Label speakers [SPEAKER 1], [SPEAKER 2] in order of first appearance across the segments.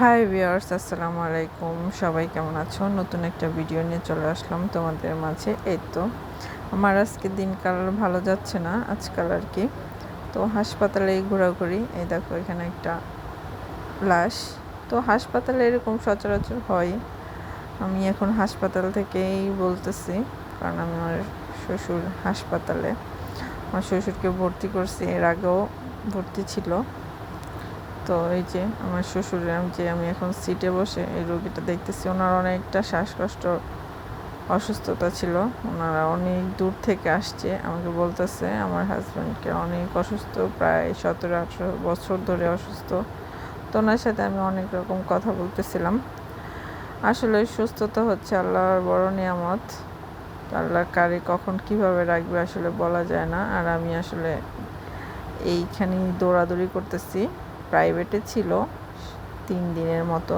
[SPEAKER 1] Hi viewers আসসালামু আলাইকুম। সবাই কেমন আছো? নতুন একটা ভিডিও নিয়ে চলে আসলাম তোমাদের মাঝে। এই তো, আমার আজকে দিনকাল ভালো যাচ্ছে না আজকাল আর কি। তো হাসপাতালে ঘোরাঘুরি, এই দেখো এখানে একটা লাশ। তো হাসপাতালে এরকম সচরাচর হয়। আমি এখন হাসপাতাল থেকেই বলতেছি, কারণ আমি আমার শ্বশুর হাসপাতালে। আমার শ্বশুরকে ভর্তি করছি, এর আগেও ভর্তি ছিল। তো এই যে আমার শ্বশুরের যে আমি এখন সিটে বসে এই রোগীটা দেখতেছি, ওনার অনেকটা শ্বাসকষ্ট, অসুস্থতা ছিল। ওনারা অনেক দূর থেকে আসছে, আমাকে বলতেছে আমার হাজব্যান্ডকে অনেক অসুস্থ, প্রায় সতেরো, আঠেরো বছর ধরে অসুস্থ। তো ওনার সাথে আমি অনেক রকম কথা বলতেছিলাম। আসলে সুস্থতা হচ্ছে আল্লাহর বড় নিয়ামত। আল্লাহর কারে কখন কীভাবে রাখবে আসলে বলা যায় না। আর আমি আসলে এইখানেই দৌড়াদৌড়ি করতেছি। প্রাইভেটে ছিল, তিন দিনের মতো।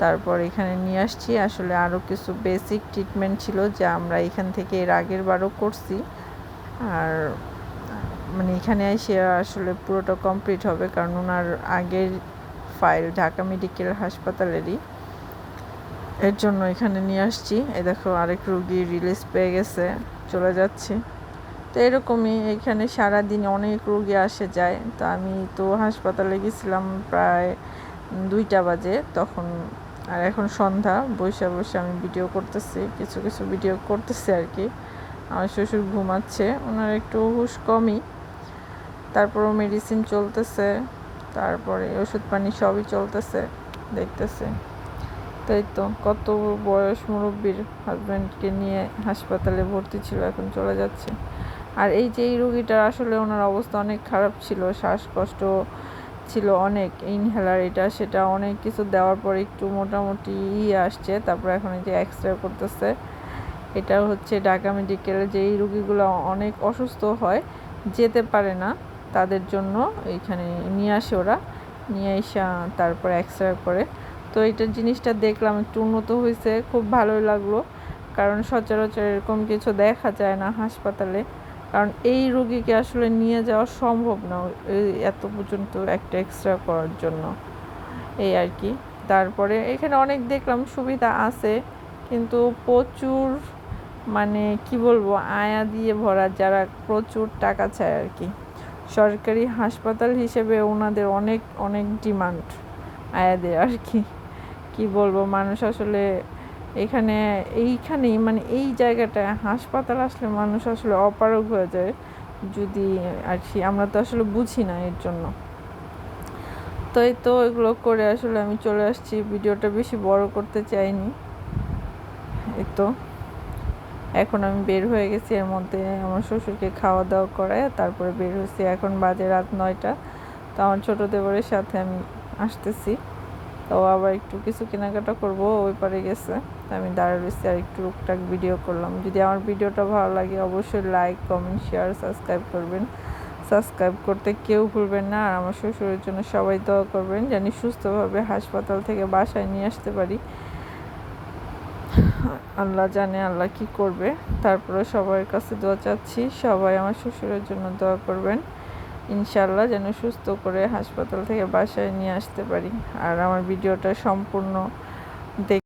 [SPEAKER 1] তারপর এখানে নিয়ে আসছি। আসলে আরও কিছু বেসিক ট্রিটমেন্ট ছিল যা আমরা এখান থেকে এর আগের বারও করছি। আর মানে এখানে এসে আসলে পুরোটা কমপ্লিট হবে কারণ ওনার আগের ফাইল ঢাকা মেডিকেল হাসপাতালেরই। এর জন্য এখানে নিয়ে আসছি। এই দেখো আরেক রুগী রিলিজ পেয়ে গেছে, চলে যাচ্ছে। তো এরকমই এখানে সারাদিন অনেক রোগী আসে যায়। তো আমি তো হাসপাতালে গেছিলাম প্রায় দুইটা বাজে তখন। আর এখন সন্ধ্যা, বসে বসে আমি ভিডিও করতেছি, কিছু কিছু ভিডিও করতেছি আর কি। আমার শ্বশুর ঘুমাচ্ছে, ওনার একটু হুশ কমই। তারপরও মেডিসিন চলতেছে, তারপরে ওষুধ পানি সবই চলতেছে, দেখতেছে। তাই তো, কত বয়স মুরব্বীর হাজব্যান্ডকে নিয়ে হাসপাতালে ভর্তি ছিল, এখন চলে যাচ্ছে। আর এই যে এই রুগীটার আসলে ওনার অবস্থা অনেক খারাপ ছিল, শ্বাসকষ্ট ছিল অনেক ইনহেলার এটা, সেটা অনেক কিছু দেওয়ার পর একটু মোটামুটি ইয়ে আসছে, তারপর এখন এই যে এক্স রে করতেছে। এটা হচ্ছে ঢাকা মেডিকেলে যে এই রুগীগুলো অনেক অসুস্থ হয়, যেতে পারে না তাদের জন্য এইখানে নিয়ে আসে ওরা, নিয়ে এসে তারপর এক্স রে করে। তো এটা জিনিসটা দেখলাম, একটু উন্নত হয়েছে, খুব ভালোই লাগল, কারণ সচরাচর এরকম কিছু দেখা যায় না হাসপাতালে। কারণ এই রোগীকে আসলে নিয়ে যাওয়া সম্ভব না এত পর্যন্ত একটা এক্সট্রা করার জন্য। এই আর কি। তারপরে এখানে অনেক দেখলাম সুবিধা আছে, কিন্তু প্রচুর মানে কি বলব, আয়া দিয়ে ভরা যারা প্রচুর টাকা চায় আর কি। সরকারি হাসপাতাল হিসেবে ওনাদের অনেক অনেক ডিমান্ড আয়াদের আর কি। কি বলব, মানুষ আসলে এখানে এইখানেই মানে এই জায়গাটায় হাসপাতাল আসলে মানুষ আসলে অপারগ হয়ে যায় যদি আর কি, আমরা তো আসলে বুঝি না এর জন্য। তো এই তো এগুলো করে আসলে আমি চলে আসছি, ভিডিওটা বেশি বড় করতে চাইনি। এই তো, এখন আমি বের হয়ে গেছি এর মধ্যে, আমার শ্বশুরকে খাওয়া দাওয়া করায় তারপরে বের হয়েছি এখন বাজে রাত নয়টা। তো আমার ছোটো দেবরের সাথে আমি আসতেছি। তো আবার একটু কিছু কেনাকাটা করব, ওই পারে গেছে। আমি দাঁড়িয়ে রয়েছি আর একটু টুকটাক ভিডিও করলাম। যদি আমার ভিডিওটা ভালো লাগে অবশ্যই লাইক কমেন্ট শেয়ার সাবস্ক্রাইব করবেন। সাবস্ক্রাইব করতে কেউ ভুলবেন না। আর আমার শ্বশুরের জন্য সবাই দোয়া করবেন জানি সুস্থভাবে হাসপাতাল থেকে বাসায় নিয়ে আসতে পারি। আল্লাহ জানে আল্লাহ কি করবে। তারপরে সবার কাছে দোয়া চাচ্ছি। সবাই আমার শ্বশুরের জন্য দোয়া করবেন। ইনশাল্লাহ যেন সুস্থ করে হাসপাতাল থেকে বাসায় নিয়ে আসতে পারি। আর আমার ভিডিওটা সম্পূর্ণ দেখ